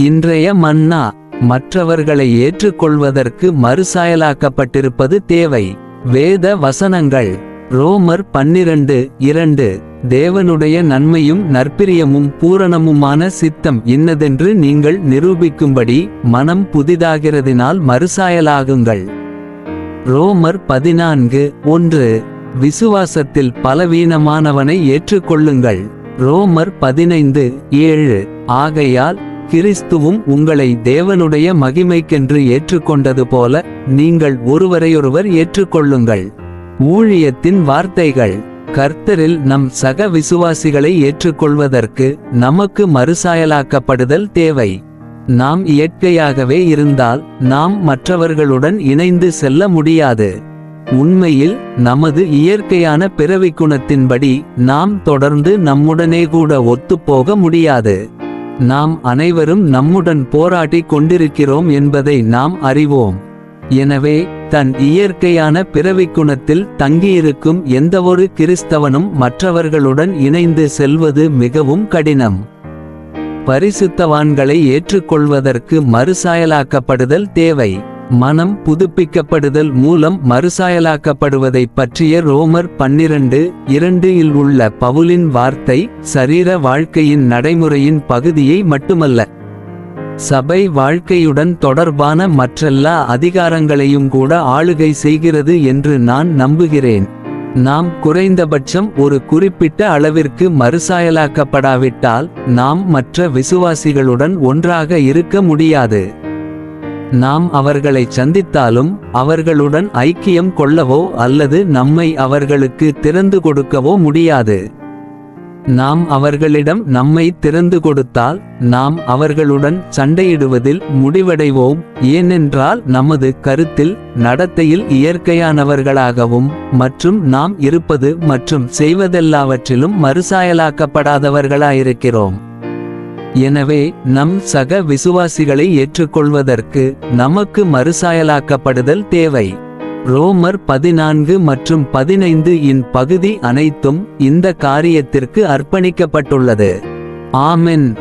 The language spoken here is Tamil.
இன்றைய மன்னா மற்றவர்களை ஏற்றுக்கொள்வதற்கு மறுசாயலாக்கப்பட்டிருப்பது தேவை. வேத வசனங்கள். ரோமர் பன்னிரண்டு இரண்டு. தேவனுடைய நன்மையும் நற்பிரியமும் பூரணமுமான சித்தம் இன்னதென்று நீங்கள் நிரூபிக்கும்படி மனம் புதிதாகிறதினால் மறுசாயலாகுங்கள். ரோமர் பதினான்கு ஒன்று. விசுவாசத்தில் பலவீனமானவனை ஏற்றுக்கொள்ளுங்கள். ரோமர் பதினைந்து ஏழு. ஆகையால் கிறிஸ்துவும் உங்களை தேவனுடைய மகிமைக்கென்று ஏற்றுக்கொண்டது போல நீங்கள் ஒருவரையொருவர் ஏற்றுக்கொள்ளுங்கள். ஊழியத்தின் வார்த்தைகள். கர்த்தரில் நம் சக விசுவாசிகளை ஏற்றுக்கொள்வதற்கு நமக்கு மறுசாயலாக்கப்படுதல் தேவை. நாம் இயற்கையாகவே இருந்தால் நாம் மற்றவர்களுடன் இணைந்து செல்ல முடியாது. உண்மையில் நமது இயற்கையான பிறவிக் குணத்தின்படி நாம் தொடர்ந்து நம்முடனே கூட ஒத்துப்போக முடியாது. நாம் அனைவரும் நம்முடன் போராடிக் கொண்டிருக்கிறோம் என்பதை நாம் அறிவோம். எனவே தன் இயற்கையான பிறவிக் குணத்தில் தங்கியிருக்கும் எந்தவொரு கிறிஸ்தவனும் மற்றவர்களுடன் இணைந்து செல்வது மிகவும் கடினம். பரிசுத்தவான்களை ஏற்றுக்கொள்வதற்கு மறுசாயலாக்கப்படுதல் தேவை. மனம் புதுப்பிக்கப்படுதல் மூலம் மறுசாயலாக்கப்படுவதைப் பற்றிய ரோமர் பன்னிரண்டு இரண்டு இல் உள்ள பவுலின் வார்த்தை சரீர வாழ்க்கையின் நடைமுறையின் பகுதியை மட்டுமல்ல. சபை வாழ்க்கையுடன் தொடர்பான மற்றெல்லா அதிகாரங்களையும் கூட ஆளுகை செய்கிறது என்று நான் நம்புகிறேன். நாம் குறைந்தபட்சம் ஒரு குறிப்பிட்ட அளவிற்கு மறுசாயலாக்கப்படாவிட்டால் நாம் மற்ற விசுவாசிகளுடன் ஒன்றாக இருக்க முடியாது. நாம் அவர்களை சந்தித்தாலும் அவர்களுடன் ஐக்கியம் கொள்ளவோ அல்லது நம்மை அவர்களுக்கு திறந்து கொடுக்கவோ முடியாது. நாம் அவர்களிடம் நம்மை திறந்து கொடுத்தால் நாம் அவர்களுடன் சண்டையிடுவதில் முடிவடைவோம். ஏனென்றால் நமது கருத்தில் நடத்தையில் இயற்கையானவர்களாகவும் மற்றும் நாம் இருப்பது மற்றும் செய்வதெல்லாவற்றிலும் மறுசாயலாக்கப்படாதவர்களாயிருக்கிறோம். எனவே நம் சக விசுவாசிகளை ஏற்றுக்கொள்வதற்கு நமக்கு மறுசாயலாக்கப்படுதல் தேவை. ரோமர் பதினான்கு மற்றும் பதினைந்து இன் பகுதி அனைத்தும் இந்த காரியத்திற்கு அர்ப்பணிக்கப்பட்டுள்ளது. ஆமென்.